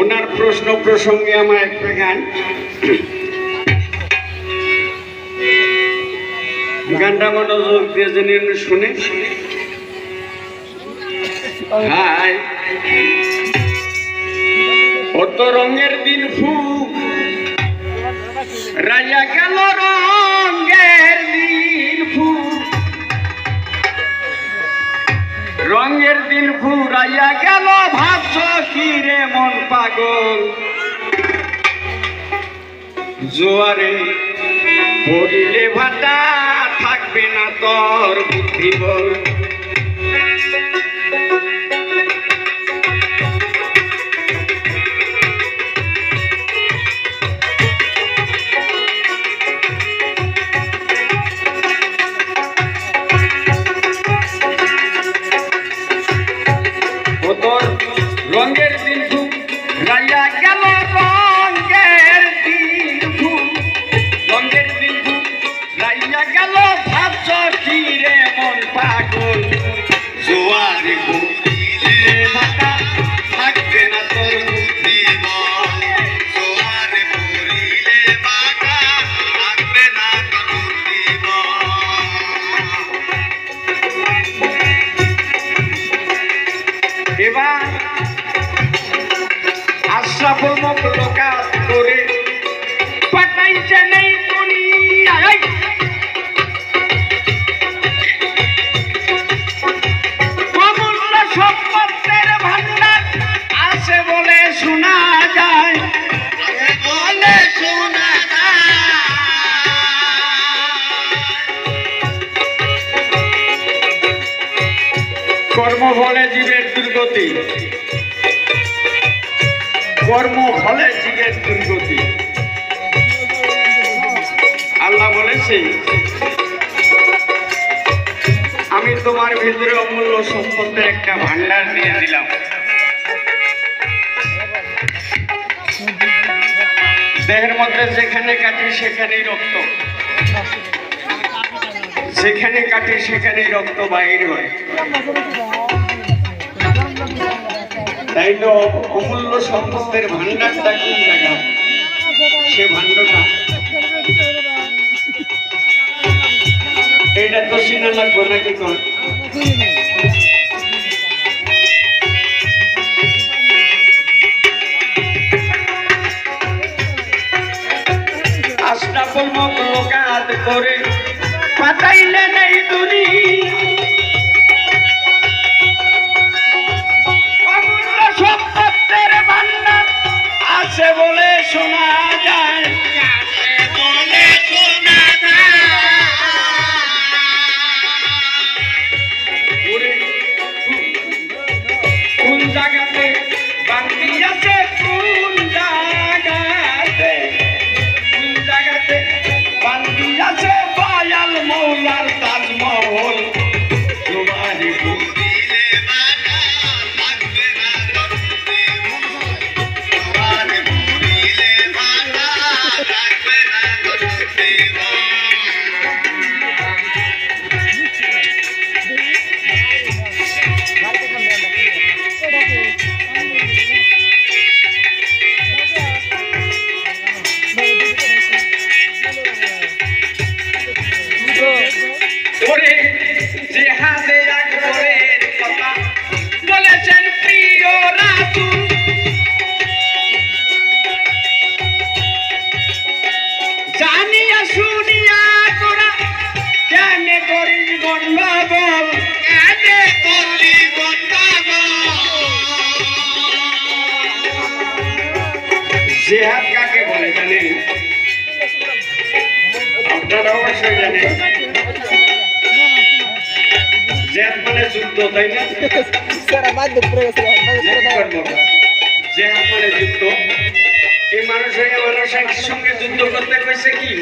ওনার প্রশ্ন প্রসঙ্গে আমার একটা গান। গানটা মনোযোগ দিয়ে জেনে শুনে। অত রঙের দিন ফু রাজা গেল রঙের রঙের দিন ফুরাইয়া গেল, ভাবছ কি রে মন পাগল? জোয়ারে পড়িলে ভাটা, থাকবে না তোর বুদ্ধি বল। আশরাফুল মখলুকাত করে। পাঠাইছে নেই দুনিয়ায় অমূল্য ভান্ডার আছে বলে শোনা যায়। বলে শোনা কর্ম ফলে জীবের দুর্গতি। কর্ম ফলে দুর্গতি আল্লাহ বলেছে আমি তোমার ভিতরে অমূল্য সম্পদের একটা ভান্ডার দিয়ে দিলাম। দেহের মধ্যে যেখানে কাটি, সেখানেই রক্ত। যেখানে কাটি, সেখানেই রক্ত বাহির হয়। তাই তো অমূল্য সম্পদের ভান্ডারটা কোন জায়গা? সে ভান্ডটা এইটা তো চিনা লাগবে নাকি মখলুকাত করে পাঠাইলে নেই দুনিয়া। মানে যুদ্ধ তাই না? মানে যুদ্ধ। এই মানুষ হয়ে মানুষ একই সঙ্গে যুদ্ধ করতে কইছে কি?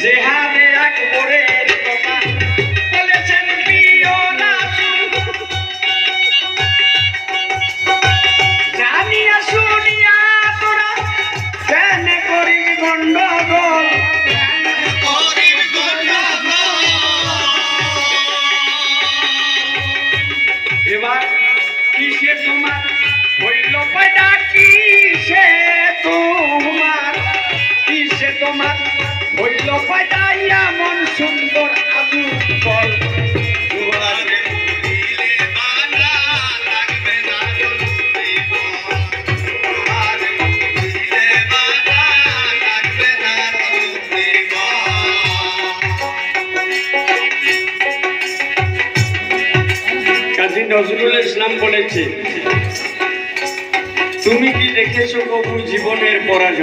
জেহাদে নজরুল ইসলাম বলেছে তুমি কি দেখেছ কবু জীবনের পরাজয়?